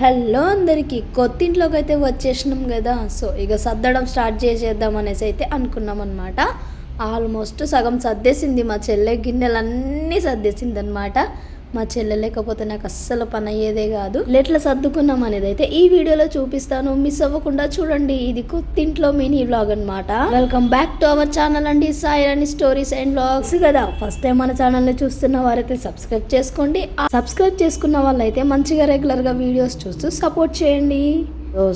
Hello అందరికీ కొత్తింట్లోకి అయితే వచ్చేసినాం కదా. సో ఇక సర్దడం స్టార్ట్ చేసేద్దాం అనేసి అయితే అనుకున్నాం అనమాట ఆల్మోస్ట్ సగం సర్దేసింది మా చెల్లె గిన్నెలన్నీ సర్దేసింది అనమాట మా చెల్లె లేకపోతే నాకు అస్సలు పని అయ్యేదే కాదు. ఎట్లా సర్దుకున్నాం అనేది అయితే ఈ వీడియోలో చూపిస్తాను. మిస్ అవ్వకుండా చూడండి. ఇది కొత్తింట్లో మినీ వ్లాగ్ అనమాట welcome back to our channel అండి. సాయిరాని స్టోరీస్ అండ్ వ్లాగ్స్ కదా. ఫస్ట్ టైం మన ఛానల్ని చూస్తున్న వారైతే సబ్స్క్రైబ్ చేసుకోండి. సబ్స్క్రైబ్ చేసుకున్న వాళ్ళైతే మంచిగా రెగ్యులర్గా వీడియోస్ చూస్తూ సపోర్ట్ చేయండి.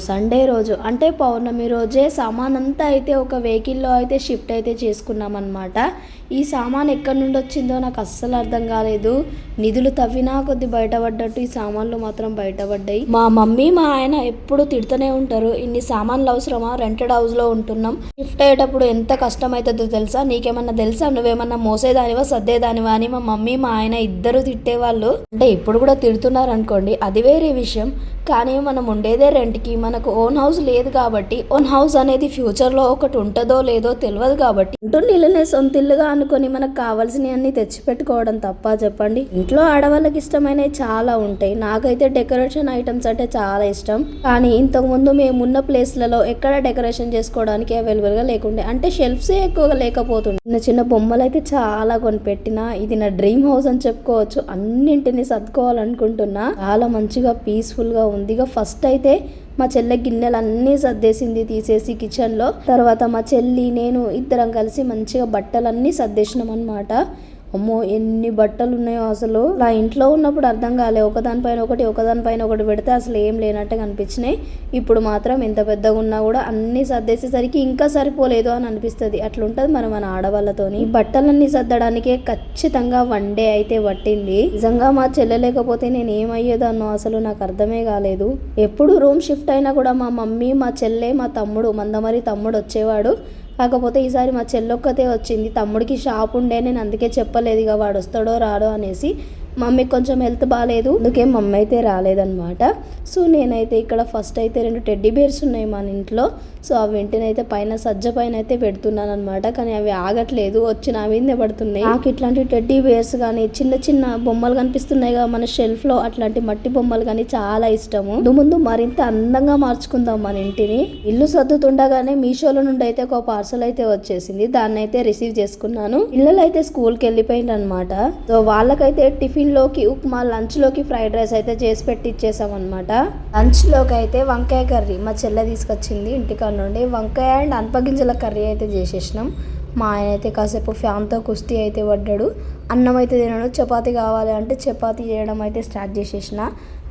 సండే రోజు. అంటే పౌర్ణమి రోజే సామాన్ అంతా అయితే ఒక వెహికల్లో అయితే షిఫ్ట్ అయితే చేసుకున్నాం అనమాట ఈ సామాన్ ఎక్కడి నుండి వచ్చిందో నాకు అస్సలు అర్థం కాలేదు. నిధులు తవ్వినా కొద్ది బయటపడ్డట్టు ఈ సామాన్లు మాత్రం బయటపడ్డాయి. మా మమ్మీ మా ఆయన ఎప్పుడు తిడుతూనే ఉంటారు. ఇన్ని సామాన్లు అవసరమా? రెంటెడ్ హౌస్లో ఉంటున్నాం. షిఫ్ట్ అయ్యేటప్పుడు ఎంత కష్టం అవుతుందో తెలుసా? నీకేమన్నా తెలుసా? నువ్వేమన్నా మోసేదానివా? సర్దేదానివా అని మా మమ్మీ మా ఆయన ఇద్దరు తిట్టేవాళ్ళు. అంటే ఇప్పుడు కూడా తిడుతున్నారు అనుకోండి అది వేరే విషయం. కానీ మనం ఉండేదే రెంట్కి మనకు ఓన్ హౌస్ లేదు కాబట్టి ఓన్ హౌస్ అనేది ఫ్యూచర్లో ఒకటి ఉంటుందో లేదో తెలియదు కాబట్టి ఉంటుంది ఇల్లునే సొంత ఇల్లుగా అనుకొని మనకు కావాల్సినవి అన్ని తెచ్చిపెట్టుకోవడం తప్ప చెప్పండి. ఇంట్లో ఆడవాళ్ళకి ఇష్టమైనవి చాలా ఉంటాయి. నాకైతే డెకరేషన్ ఐటమ్స్ అంటే చాలా ఇష్టం. కానీ ఇంతకుముందు మేమున్న మేము ఉన్న ప్లేస్లలో ఎక్కడ డెకరేషన్ చేసుకోవడానికి అవైలబుల్గా లేకుండే. అంటే షెల్ఫ్సే ఎక్కువగా లేకపోతుండే. చిన్న చిన్న బొమ్మలు అయితే చాలా కొనిపెట్టిన ఇది నా డ్రీమ్ హౌస్ అని చెప్పుకోవచ్చు. అన్నింటిని సర్దుకోవాలనుకుంటున్నా. చాలా మంచిగా పీస్ఫుల్గా ఉంది. ఇక ఫస్ట్ అయితే మా చెల్లె గిన్నెలన్నీ సర్దేసింది తీసేసి కిచెన్లో తర్వాత మా చెల్లి నేను ఇద్దరం కలిసి మంచిగా బట్టలన్నీ సర్దేసినాం అనమాట అమ్మో ఎన్ని బట్టలు ఉన్నాయో అసలు. నా ఇంట్లో ఉన్నప్పుడు అర్థం కాలే. ఒకదానిపైన ఒకటి ఒకదానిపైన ఒకటి పెడితే అసలు ఏం లేనట్టుగా అనిపించినాయి ఇప్పుడు మాత్రం ఎంత పెద్దగా ఉన్నా కూడా అన్ని సర్దేసేసరికి ఇంకా సరిపోలేదు అని అనిపిస్తుంది. అట్లుంటది మరి మన ఆడవాళ్ళతోని. బట్టలన్నీ సర్దడానికే ఖచ్చితంగా వన్ డే అయితే పట్టింది. నిజంగా మా చెల్లెలేకపోతే నేను ఏమయ్యేదాన్నో అసలు నాకు అర్థమే కాలేదు. ఎప్పుడు రూమ్ షిఫ్ట్ అయినా కూడా మా మమ్మీ మా చెల్లె మా తమ్ముడు మందమరి తమ్ముడు వచ్చేవాడు. కాకపోతే ఈసారి మా చెల్లొక్కతే వచ్చింది. తమ్ముడికి షాప్ ఉండే నేను అందుకే చెప్పలేదు ఇక వాడు వస్తాడో రాడో అనేసి. మమ్మీ కొంచెం హెల్త్ బాగాలేదు అందుకే మమ్మీ అయితే రాలేదనమాట సో నేనైతే ఇక్కడ ఫస్ట్ అయితే రెండు టెడ్డీ బేర్స్ ఉన్నాయి మన ఇంట్లో. సో అవి ఇంటినైతే పైన సజ్జ పైన అయితే పెడుతున్నాను అనమాట కానీ అవి ఆగట్లేదు. వచ్చి నా మీదనే పడుతున్నాయి. నాకు ఇట్లాంటి టెడ్డీ బేర్స్ కానీ చిన్న చిన్న బొమ్మలు కనిపిస్తున్నాయి కదా మన షెల్ఫ్లో. అట్లాంటి మట్టి బొమ్మలు కానీ చాలా ఇష్టము. ఇందు ముందు మరింత అందంగా మార్చుకుందాం మన ఇంటిని. ఇల్లు సర్దుతుండగానే మీషోలో నుండి అయితే ఒక పార్సల్ అయితే వచ్చేసింది. దాన్ని అయితే రిసీవ్ చేసుకున్నాను. పిల్లలు అయితే స్కూల్కి వెళ్ళిపోయింది అనమాట సో వాళ్ళకైతే టిఫిన్ టిఫిన్లోకి ఉప్మా లంచ్లోకి ఫ్రైడ్ రైస్ అయితే చేసి పెట్టి ఇచ్చేసాం అనమాట అయితే వంకాయ కర్రీ మా చెల్లె తీసుకొచ్చింది. ఇంటికాడ నుండి వంకాయ అండ్ అనపగింజల కర్రీ అయితే చేసేసినాం. మా ఆయన అయితే కాసేపు ఫ్యాన్తో కుస్తీ అయితే పడ్డాడు. అన్నం అయితే తినడు. చపాతి కావాలి అంటే చపాతి చేయడం అయితే స్టార్ట్ చేసేసిన.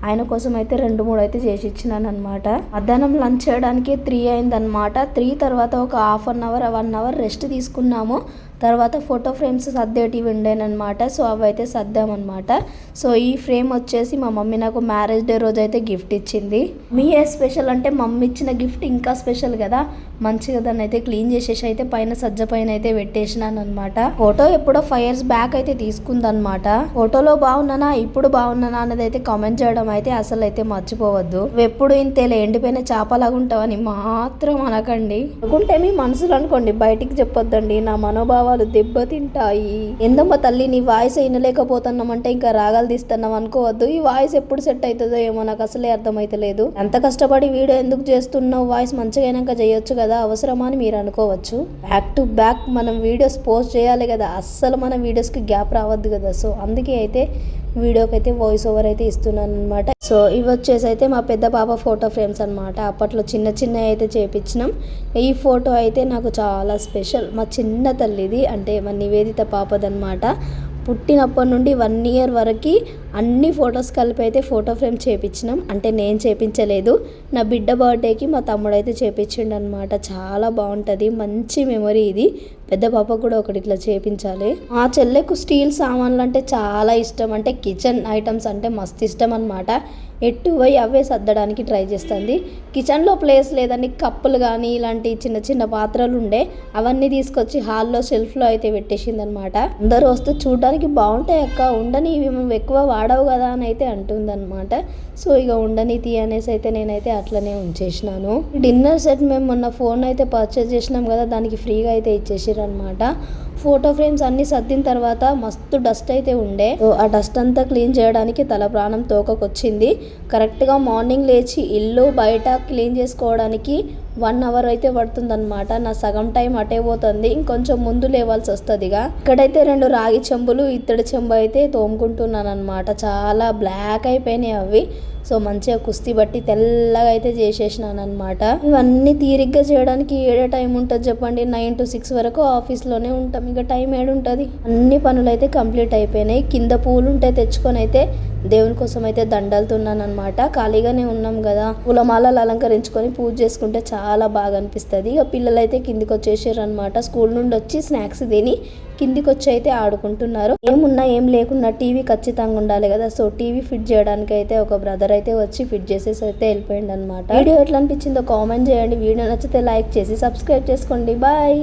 ఆయన కోసం అయితే రెండు మూడు అయితే చేసి ఇచ్చినాను అనమాట మధ్యాహ్నం లంచ్ చేయడానికి త్రీ అయిందనమాట త్రీ తర్వాత ఒక half an hour one hour rest తీసుకున్నాము. తర్వాత ఫోటో ఫ్రేమ్స్ సర్దేటివి ఉండేనమాట సో అవైతే అయితే సర్దామన్నమాట. సో ఈ ఫ్రేమ్ వచ్చేసి మా మమ్మీ నాకు మ్యారేజ్ డే రోజు అయితే గిఫ్ట్ ఇచ్చింది. మీ ఏ స్పెషల్ అంటే మమ్మీ ఇచ్చిన గిఫ్ట్ ఇంకా స్పెషల్ కదా? మంచిగా దాన్ని అయితే క్లీన్ చేసేసి అయితే పైన సజ్జ పైన అయితే పెట్టేసినాను అనమాట ఫోటో ఎప్పుడో ఫైవ్ ఇయర్స్ బ్యాక్ అయితే తీసుకుందనమాట ఫోటోలో బాగున్నానా? ఇప్పుడు బాగున్నానా? అనేది అయితే కామెంట్ చేయడం అయితే అసలు అయితే మర్చిపోవద్దు. ఎప్పుడు ఇంతేలే ఎండిపోయిన చేపలాగా ఉంటావని మాత్రం అనకండి. అనుకుంటే మీ మనసులు అనుకోండి బయటికి చెప్పొద్దండి. నా మనోభావాలు దెబ్బతింటాయి ఎందమ్మ తల్లి నీ వాయిస్ వినలేకపోతున్నాం అంటే ఇంకా రాగాలు తీస్తున్నాం అనుకోవద్దు. ఈ వాయిస్ ఎప్పుడు సెట్ అవుతుందో ఏమో నాకు అసలే అర్థమైతలేదు ఎంత కష్టపడి వీడియో ఎందుకు చేస్తున్నావు? వాయిస్ మంచిగా అయినాక చేయొచ్చు కదా? అవసరమా అని మీరు అనుకోవచ్చు. బ్యాక్ టు బ్యాక్ మనం వీడియోస్ పోస్ట్ చేయాలి కదా? అస్సలు మన వీడియోస్కి గ్యాప్ రావద్దు కదా. సో అందుకే అయితే వీడియోకి అయితే వాయిస్ ఓవర్ అయితే ఇస్తున్నాను అనమాట సో ఇవి వచ్చేసి అయితే మా పెద్ద పాప ఫోటో ఫ్రేమ్స్ అనమాట అప్పట్లో చిన్న చిన్న అయితే చేపించినాం. ఈ ఫోటో అయితే నాకు చాలా స్పెషల్ మా చిన్న తల్లిది అంటే మా నివేదిత పాపదనమాట పుట్టినప్పటి నుండి వన్ ఇయర్ వరకు అన్ని ఫొటోస్ కలిపి అయితే ఫోటో ఫ్రేమ్ చేపించినాం. అంటే నేను చేపించలేదు. నా బిడ్డ బర్త్డేకి మా తమ్ముడు అయితే చేపించిండు అనమాట చాలా బాగుంటుంది. మంచి మెమరీ ఇది. పెద్ద పాప కూడా ఒకటి ఇట్లా చేపించాలి. ఆ చెల్లెకు స్టీల్ సామాన్లు అంటే చాలా ఇష్టం. అంటే కిచెన్ ఐటమ్స్ అంటే మస్తు ఇష్టం అనమాట ఎట్టు పోయి అవే సర్దడానికి ట్రై చేస్తుంది. కిచెన్లో ప్లేస్ లేదని కప్పులు కానీ ఇలాంటి చిన్న చిన్న పాత్రలు ఉండే అవన్నీ తీసుకొచ్చి హాల్లో షెల్ఫ్లో అయితే పెట్టేసింది అనమాట అందరూ వస్తే చూడడానికి బాగుంటాయి అక్క ఉండని ఇవి మేము ఎక్కువ వాడవు కదా అని అయితే అంటుందన్నమాట సో ఇక ఉండని తీ అనేసి అయితే నేనైతే అట్లనే ఉంచేసినాను. డిన్నర్ సెట్ మేము మొన్న ఫోన్ అయితే పర్చేస్ చేసినాం కదా దానికి ఫ్రీగా అయితే ఇచ్చేసారు అనమాట ఫోటో ఫ్రేమ్స్ అన్ని సర్దిన తర్వాత మస్తు డస్ట్ అయితే ఉండే. ఆ డస్ట్ అంతా క్లీన్ చేయడానికి తల ప్రాణం తోకకొచ్చింది. కరెక్ట్గా మార్నింగ్ లేచి ఇల్లు బయట క్లీన్ చేసుకోవడానికి వన్ అవర్ అయితే పడుతుందన్నమాట. నా సగం టైం అటే పోతుంది. ఇంకొంచెం ముందు లేవాల్సి వస్తుంది ఇక ఇక్కడైతే రెండు రాగి చెంబులు ఇత్తడి చెంబు అయితే తోముకుంటున్నాను అనమాట చాలా బ్లాక్ అయిపోయినాయి అవి. సో మంచిగా కుస్తీ బట్టి తెల్లగా అయితే చేసేసినాను అనమాట ఇవన్నీ తీరిగ్గా చేయడానికి ఏడే టైం ఉంటుంది చెప్పండి. నైన్ టు సిక్స్ వరకు ఆఫీస్లోనే ఉంటాం. ఇక టైం ఏడుంటుంది. అన్ని పనులు అయితే కంప్లీట్ అయిపోయినాయి. కింద పూలు ఉంటే తెచ్చుకొని అయితే దేవుని కోసం అయితే దండలుతున్నాను అనమాట ఖాళీగానే ఉన్నాం కదా. పూలమాలలు అలంకరించుకొని పూజ చేసుకుంటే చాలా బాగా అనిపిస్తుంది. ఇక పిల్లలు అయితే కిందికి వచ్చేసారు అనమాట స్కూల్ నుండి వచ్చి స్నాక్స్ తిని కిందికి వచ్చి అయితే ఆడుకుంటున్నారు. ఏమున్నా ఏం లేకున్నా టీవీ ఖచ్చితంగా ఉండాలి కదా. సో టీవీ ఫిట్ చేయడానికి అయితే ఒక బ్రదర్ అయితే వచ్చి ఫిట్ చేసేసి అయితే వెళ్ళిపోయింది అనమాట వీడియో ఎట్లా అనిపించిందో కామెంట్ చేయండి. వీడియో నచ్చితే లైక్ చేసి సబ్స్క్రైబ్ చేసుకోండి. బాయ్.